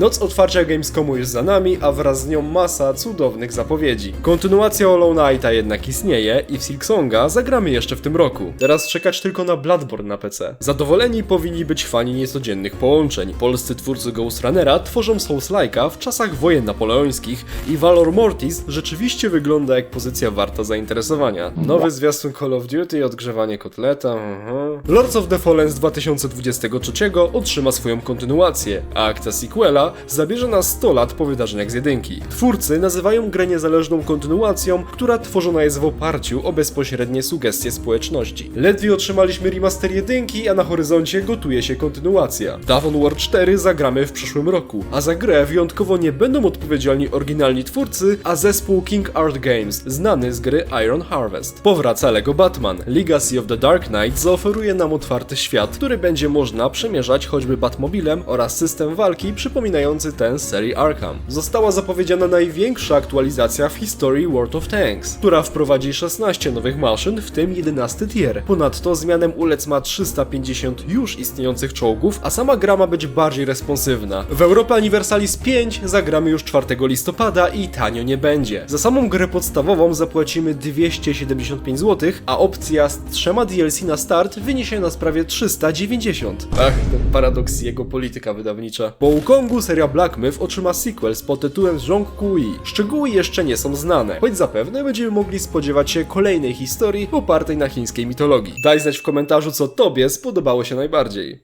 Noc otwarcia Gamescomu już za nami, a wraz z nią masa cudownych zapowiedzi. Kontynuacja Hollow Knighta jednak istnieje i w Silksonga zagramy jeszcze w tym roku. Teraz czekać tylko na Bloodborne na PC. Zadowoleni powinni być fani niecodziennych połączeń. Polscy twórcy Ghost Runnera tworzą Souls-like'a w czasach wojen napoleońskich i Valor Mortis rzeczywiście wygląda jak pozycja warta zainteresowania. Nowy zwiastun Call of Duty, odgrzewanie kotleta, aha. Lords of the Fallen z 2023 otrzyma swoją kontynuację, a akcja sequela zabierze nas 100 lat po wydarzeniach z jedynki. Twórcy nazywają grę niezależną kontynuacją, która tworzona jest w oparciu o bezpośrednie sugestie społeczności. Ledwie otrzymaliśmy remaster jedynki, a na horyzoncie gotuje się kontynuacja. Davon War 4 zagramy w przyszłym roku, a za grę wyjątkowo nie będą odpowiedzialni oryginalni twórcy, a zespół King Art Games, znany z gry Iron Harvest. Powraca Lego Batman. Legacy of the Dark Knight zaoferuje nam otwarty świat, który będzie można przemierzać choćby Batmobilem oraz system walki przypominający ten z serii Arkham. Została zapowiedziana największa aktualizacja w historii World of Tanks, która wprowadzi 16 nowych maszyn, w tym 11 tier. Ponadto zmianem ulec ma 350 już istniejących czołgów, a sama gra ma być bardziej responsywna. W Europa Universalis 5 zagramy już 4 listopada i tanio nie będzie. Za samą grę podstawową zapłacimy 275 zł, a opcja z trzema DLC na start wyniesie nas prawie 390. Ach, ten paradoks jego polityka wydawnicza. Po Wukongu seria Black Myth otrzyma sequel pod tytułem Zhong Kui. Szczegóły jeszcze nie są znane, choć zapewne będziemy mogli spodziewać się kolejnej historii opartej na chińskiej mitologii. Daj znać w komentarzu, co tobie spodobało się najbardziej.